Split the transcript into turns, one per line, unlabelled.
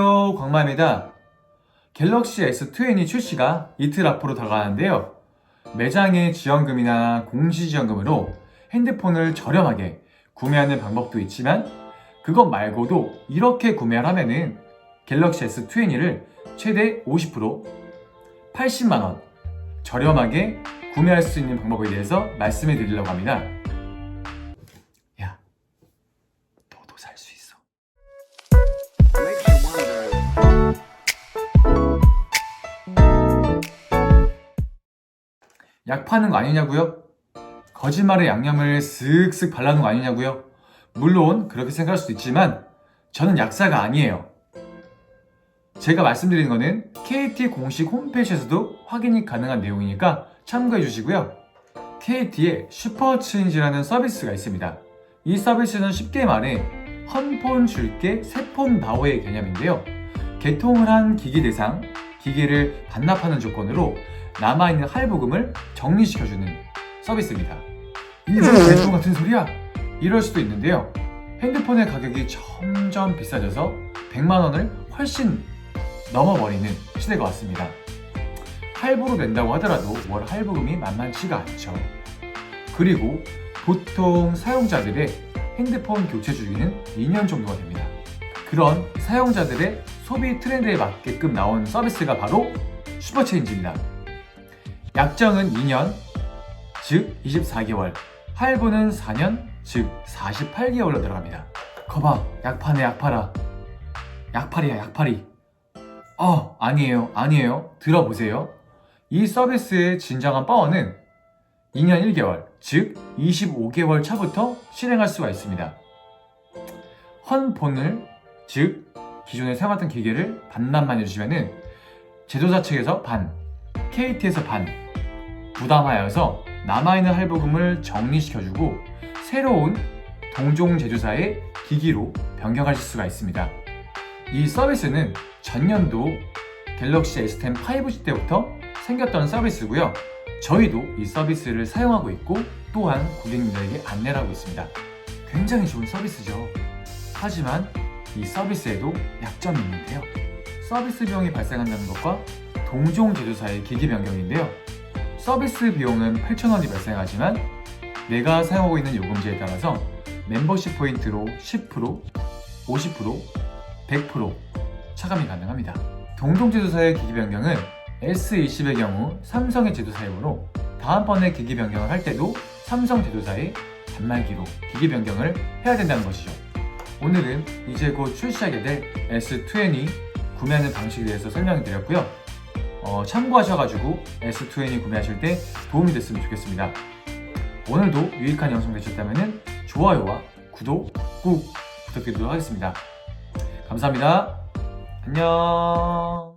양마입니다. 갤럭시 S20 출시가 이틀 앞으로 다가가는데요. 매장의 지원금이나 공시지원금으로 핸드폰을 저렴하게 구매하는 방법도 있지만 그것 말고도 이렇게 구매를 하면은 갤럭시 S20를 최대 50% 80만원 저렴하게 구매할 수 있는 방법에 대해서 말씀해 드리려고 합니다. 약 파는 거 아니냐고요? 거짓말에 양념을 쓱쓱 발라놓은 거 아니냐고요? 물론 그렇게 생각할 수도 있지만 저는 약사가 아니에요. 제가 말씀드리는 거는 KT 공식 홈페이지에서도 확인이 가능한 내용이니까 참고해 주시고요. KT의 슈퍼체인지라는 서비스가 있습니다. 이 서비스는 쉽게 말해 헌폰 줄게 세폰 바오의 개념인데요. 개통을 한 기기 대상, 기기를 반납하는 조건으로 남아있는 할부금을 정리시켜주는 서비스입니다. 이게 무슨 개통 같은 소리야? 이럴 수도 있는데요. 핸드폰의 가격이 점점 비싸져서 100만원을 훨씬 넘어버리는 시대가 왔습니다. 할부로 낸다고 하더라도 월 할부금이 만만치가 않죠. 그리고 보통 사용자들의 핸드폰 교체 주기는 2년 정도가 됩니다. 그런 사용자들의 소비 트렌드에 맞게끔 나온 서비스가 바로 슈퍼체인지입니다. 약정은 2년, 즉 24개월, 할부는 4년, 즉 48개월로 들어갑니다. 거봐, 약파네 약파라. 약팔이야 약팔이. 어, 아니에요, 아니에요. 들어보세요. 이 서비스의 진정한 파워는 2년 1개월, 즉 25개월 차부터 실행할 수가 있습니다. 헌 본을, 즉 기존에 사용했던 기계를 반납만 해주시면은 제조사 측에서 반, KT에서 반 부담하여서 남아있는 할부금을 정리시켜주고 새로운 동종 제조사의 기기로 변경하실 수가 있습니다. 이 서비스는 전년도 갤럭시 S10 5G 때부터 생겼던 서비스고요. 저희도 이 서비스를 사용하고 있고 또한 고객님들에게 안내를 하고 있습니다. 굉장히 좋은 서비스죠. 하지만 이 서비스에도 약점이 있는데요. 서비스 비용이 발생한다는 것과 동종 제조사의 기기 변경인데요. 서비스 비용은 8,000원이 발생하지만 내가 사용하고 있는 요금제에 따라서 멤버십 포인트로 10%, 50%, 100% 차감이 가능합니다. 동종 제조사의 기기 변경은 S20의 경우 삼성의 제조사이므로 다음번에 기기 변경을 할 때도 삼성 제조사의 단말기로 기기 변경을 해야 된다는 것이죠. 오늘은 이제 곧 출시하게 될 S20 구매하는 방식에 대해서 설명을 드렸고요. 어, 참고하셔가지고 S20 구매하실 때 도움이 됐으면 좋겠습니다. 오늘도 유익한 영상 되셨다면 좋아요와 구독 꾹 부탁드리도록 하겠습니다. 감사합니다. 안녕.